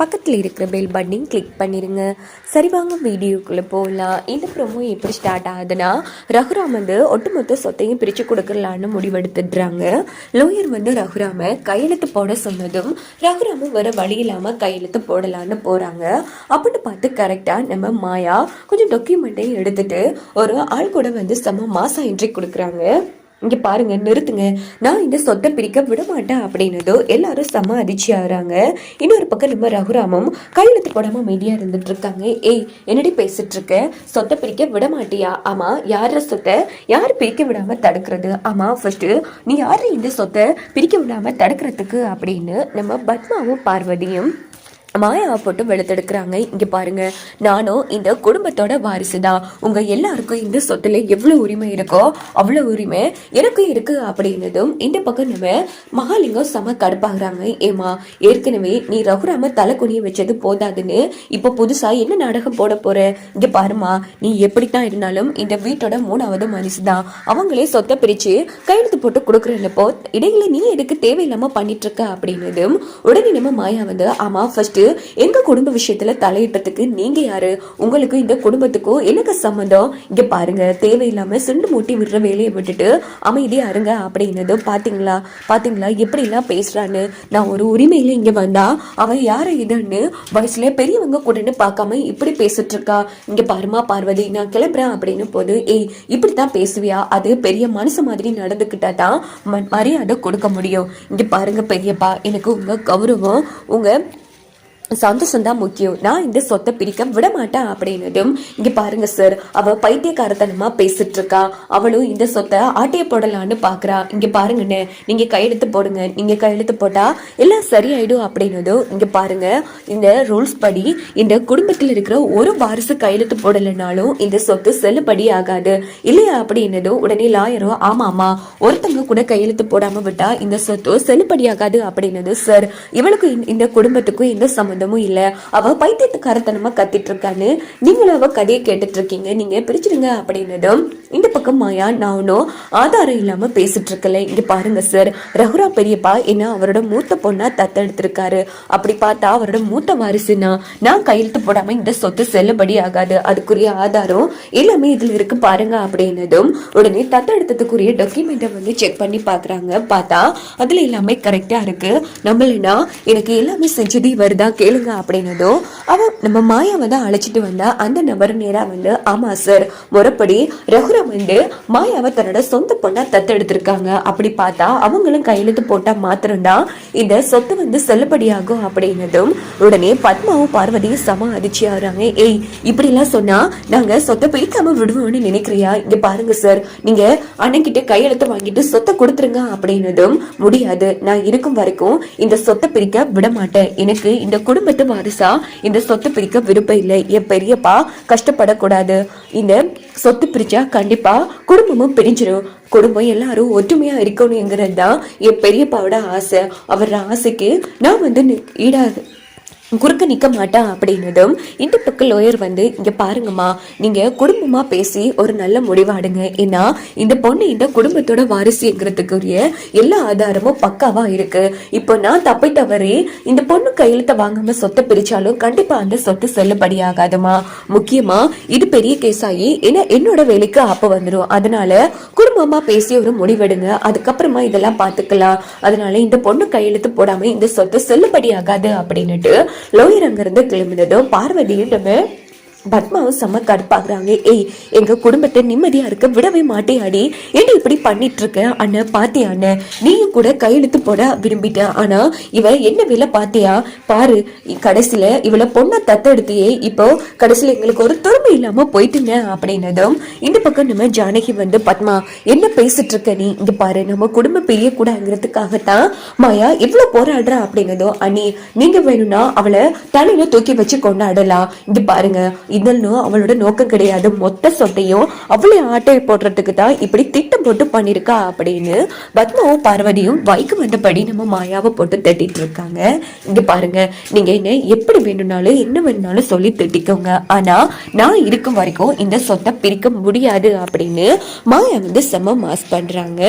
பக்கத்தில் இருக்கிற பெல் பட்டனையும் கிளிக் பண்ணிடுங்க சரி வாங்க வீடியோக்குள்ளே போகலாம் இந்த ப்ரோமோ எப்படி ஸ்டார்ட் ஆகுதுன்னா ரகுராம் வந்து ஒட்டுமொத்த சொத்தையும் பிரித்து கொடுக்கலான்னு முடிவெடுத்துடுறாங்க. லோயர் வந்து ரகுராமை கையெழுத்து போட சொன்னதும் ரகுராம வர வழி இல்லாமல் கையெழுத்து போடலான்னு போகிறாங்க அப்படின்னு பார்த்து கரெக்டாக நம்ம மாயா கொஞ்சம் டாக்குமெண்ட்டையும் எடுத்துகிட்டு ஒரு ஆள் கூட வந்து செம்ம மாசம் என்ட்ரி கொடுக்குறாங்க. இங்க பாருங்க நிறுத்துங்க. நான் இந்த சொத்தை பிரிக்க விட மாட்டேன் அப்படின்னதோ எல்லாரும் செம்ம அதிர்ச்சி ஆகிறாங்க. இன்னொரு பக்கம் நம்ம ரகுராமும் கையெழுத்து போடாம அமைதியா இருந்துட்டு இருக்காங்க. ஏய் என்னடி பேசிட்டு இருக்க? சொத்தை பிரிக்க விட மாட்டியா ஆமா யார சொத்தை? யார் பிரிக்க விடாம தடுக்கிறது? ஆமா ஃபர்ஸ்ட் நீ யாரு இந்த சொத்தை பிரிக்க விடாம தடுக்கிறதுக்கு அப்படின்னு நம்ம பத்மாவும் பார்வதியும் மாயாவை போட்டு வெளுத்தெடுக்கிறாங்க. இங்க பாருங்க நானும் இந்த குடும்பத்தோட வாரிசு தான் உங்க எல்லாருக்கும் இந்த சொத்துல எவ்வளவு உரிமை இருக்கோ அவ்வளவு உரிமை எனக்கும் இருக்கு அப்படின்னதும் இந்த பக்கம் நம்ம மகாலிங்கம் செம கடுப்பாகிறாங்க. ஏமா ஏற்கனவே நீ ரகுராம தலை குனிய வச்சது போதாதுன்னு இப்போ புதுசா என்ன நாடகம் போட போற? இங்க பாருமா நீ எப்படித்தான் இருந்தாலும் இந்த வீட்டோட மூணாவது மனுஷு தான் அவங்களே சொத்தை பிரிச்சு கையெழுத்து போட்டு கொடுக்குறப்போ இடையில நீ எதுக்கு தேவையில்லாம பண்ணிட்டு இருக்க அப்படின்னதும் உடனே நம்ம மாயா வந்து ஆமா ஃபர்ஸ்ட் எங்க குடும்ப விஷயத்துல தலையிட்டதுக்கு நீங்க யாரு? உங்களுக்கு இந்த குடும்பத்துக்கும் எனக்கு சம்மந்தம்? இங்க பாருங்க தேவையில்லாம சுண்டு மூட்டி விடுற வேலையை விட்டுட்டு அமைதியா இருங்க அப்படின்னதும் பாத்தீங்களா? பாத்தீங்களா? எப்படி எல்லாம் பேசுறான்னு? நான் ஒரு உரிமையில இங்க வந்தா அவன் யாரு இதுன்னு வயசுல பெரியவங்க கூடன்னு பார்க்காம இப்படி பேசிட்டு இருக்கா இங்க பாருமா பார்வதி நான் கிளம்புறேன் அப்படின்னு போது ஏய் இப்படித்தான் பேசுவியா? அது பெரிய மனசு மாதிரி நடந்துக்கிட்டா தான் ம- மரியாதை கொடுக்க முடியும். இங்க பாருங்க பெரியப்பா எனக்கு உங்க கௌரவம் உங்க சந்தோஷம் தான் முக்கியம். நான் இந்த சொத்தை பிரிக்க விட மாட்டேன் அப்படின்னதும் இங்கே பாருங்க சார் அவ பைத்தியக்காரத்தனமா பேசிட்டு இருக்கா அவளும் இந்த சொத்தை ஆட்டைய போடலான்னு பாக்குறா. இங்க பாருங்கண்ணே நீங்க கையெழுத்து போடுங்க. நீங்க கையெழுத்து போட்டா எல்லாம் சரியாயிடும் அப்படின்னதும் இங்க பாருங்க இந்த ரூல்ஸ் படி இந்த குடும்பத்தில் இருக்கிற ஒரு வாரிசு கையெழுத்து போடலைனாலும் இந்த சொத்து செல்லுபடி ஆகாது. இல்லையா அப்படின்னதும் உடனே லாயரும் ஆமாமா ஒருத்தங்க கூட கையெழுத்து போடாம விட்டா இந்த சொத்து செல்லுபடி ஆகாது அப்படின்னது சார் இவளுக்கு இந்த- இந்த குடும்பத்துக்கும் எந்த சம்மந்தமும் இல்ல. அவ பைத்தியத்துக்காரத்தனமா கத்திட்டு இருக்கான்னு நீங்களும் அவ கதையை கேட்டுட்டு இருக்கீங்க. நீங்க பிரிச்சிடுங்க அப்படின்னதும் இந்த பக்கம் மாயா நானும் ஆதாரம் இல்லாம பேசிட்டு இருக்கல இங்க பாருங்க சார். ரகுரா பெரியப்பா என்ன அவரோட மூத்த பொண்ணா தத்தெடுத்திருக்காரு. அப்படி பார்த்தா அவரோட மூத்த வாரிசுனா நான் கையெழுத்து போடாம இந்த சொத்து செல்லுபடி ஆகாது. அதுக்குரிய ஆதாரம் எல்லாமே இதுல இருக்கு பாருங்க அப்படின்னதும் உடனே தத்தெடுத்ததுக்குரிய டாக்குமெண்ட்டை வந்து செக் பண்ணி பாக்குறாங்க. பார்த்தா அதுல எல்லாமே கரெக்டா இருக்கு. நம்மளனா எனக்கு எல்லாமே செஞ்சது இவர் தான் கேளுங்க அப்படின்னதும் அவ நம்ம மாயாவை தான் அழைச்சிட்டு வந்தா அந்த நபர் நேரா வந்து ஆமா சார் முறைப்படி ரகுராம் வந்து மாயாவை தன்னோட சொந்த பொண்ணா தத்தெடுத்திருக்காங்க. அப்படி பார்த்தா அவங்களும் கையெழுத்து போட்டா மாத்திரம்தான் இந்த சொத்து வந்து செல்லுபடியாகும் அப்படின்னதும் உடனே பத்மாவும் பார்வதியும் சம அதிர்ச்சி ஆகுறாங்க. ஏய் இப்படி எல்லாம் சொன்னா நாங்க சொத்தை பிரிக்காம விடுவோம்னு நினைக்கிறியா? இங்க பாருங்க சார் நீங்க அண்ணன்கிட்ட கையெழுத்து வாங்கிட்டு சொத்தை கொடுத்துருங்க அப்படின்னதும் முடியாது. நான் இருக்கும் வரைக்கும் இந்த சொத்தை பிரிக்க விட மாட்டேன். எனக்கு இந்த குடும்பத்து வாரிசா இந்த சொத்தை பிரிக்க விருப்பம் இல்லை. என் பெரியப்பா கஷ்டப்படக்கூடாது. இந்த சொத்து பிரிச்சா கண்டிப்பா குடும்பமும் பிரிஞ்சிடும் குடும்பம் எல்லாரும் ஒற்றுமையா இருக்கணுங்கிறது தான் என் பெரியப்பாவோட ஆசை. அவரோட ஆசைக்கு நான் வந்து ஈடாக ஈடாது குறுக்க நிற்க மாட்டேன் அப்படின்னதும் இந்த பக்கம் லோயர் வந்து இங்கே பாருங்கம்மா நீங்கள் குடும்பமாக பேசி ஒரு நல்ல முடிவாடுங்க ஏன்னா இந்த பொண்ணு இந்த குடும்பத்தோட வாரிசுங்கிறதுக்குரிய எல்லா ஆதாரமும் பக்காவாக இருக்குது இப்போ நான் தப்பை தவறி இந்த பொண்ணு கையெழுத்த வாங்காமல் சொத்தை பிரித்தாலும் கண்டிப்பாக அந்த சொத்து செல்லுபடியாகாதுமா முக்கியமாக இது பெரிய கேஸ் ஆகி ஏன்னா என்னோட வேலைக்கு அப்போ வந்துடும் அதனால குடும்பமாக பேசி ஒரு முடிவெடுங்க. அதுக்கப்புறமா இதெல்லாம் பார்த்துக்கலாம் அதனால இந்த பொண்ணு கையெழுத்து போடாமல் இந்த சொத்து செல்லுபடியாகாது அப்படின்னுட்டு லோயர் அங்கிருந்து கிளம்பினதும் பார்வதியும் நம்ம பத்மாவும் செம்ம கடுப்பாகிறாங்க. ஏய் எங்க குடும்பத்தை நிம்மதியா இருக்க விடவே மாட்டேயாடி. என்ன இப்படி பண்ணிட்டு இருக்க அண்ணன் பாத்தியா அண்ணன் நீயும் கூட கையெழுத்து போட விரும்பிட்ட. ஆனா இவ என்ன வேலை பாத்தியா? பாரு கடைசியில இவள பொண்ணை தத்தெடுத்தியே இப்போ கடைசியில எங்களுக்கு ஒரு துருமை இல்லாம போயிட்டுங்க அப்படின்னதும் இந்த பக்கம் நம்ம ஜானகி வந்து பத்மா என்ன பேசிட்டு இருக்க நீ? இங்க பாரு நம்ம குடும்ப பெரிய கூடங்கிறதுக்காகத்தான் மாயா இவ்வளவு போராடுறா அப்படிங்கிறதோ அண்ணி நீங்க வேணும்னா அவளை தலையில தூக்கி வச்சு கொண்டாடலாம். இங்க பாருங்க இதெல்லாம் அவளோட நோக்கம் கிடையாது. மொத்த சொத்தையும் அவளை ஆட்டை போடுறதுக்கு தான் இப்படி திட்டம் போட்டு பண்ணிருக்கா அப்படின்னு பத்மாவும் பார்வதியும் வைக்கு வந்தபடி நம்ம மாயாவை போட்டு திட்டிட்டு இருக்காங்க. இங்க பாருங்க நீங்க என்ன எப்படி வேணும்னாலும் என்ன வேணும்னாலும் சொல்லி திட்டிக்கோங்க. ஆனா நான் இருக்கும் வரைக்கும் இந்த சொத்தை பிரிக்க முடியாது அப்படின்னு மாயா வந்து செம்ம மாஸ் பண்றாங்க.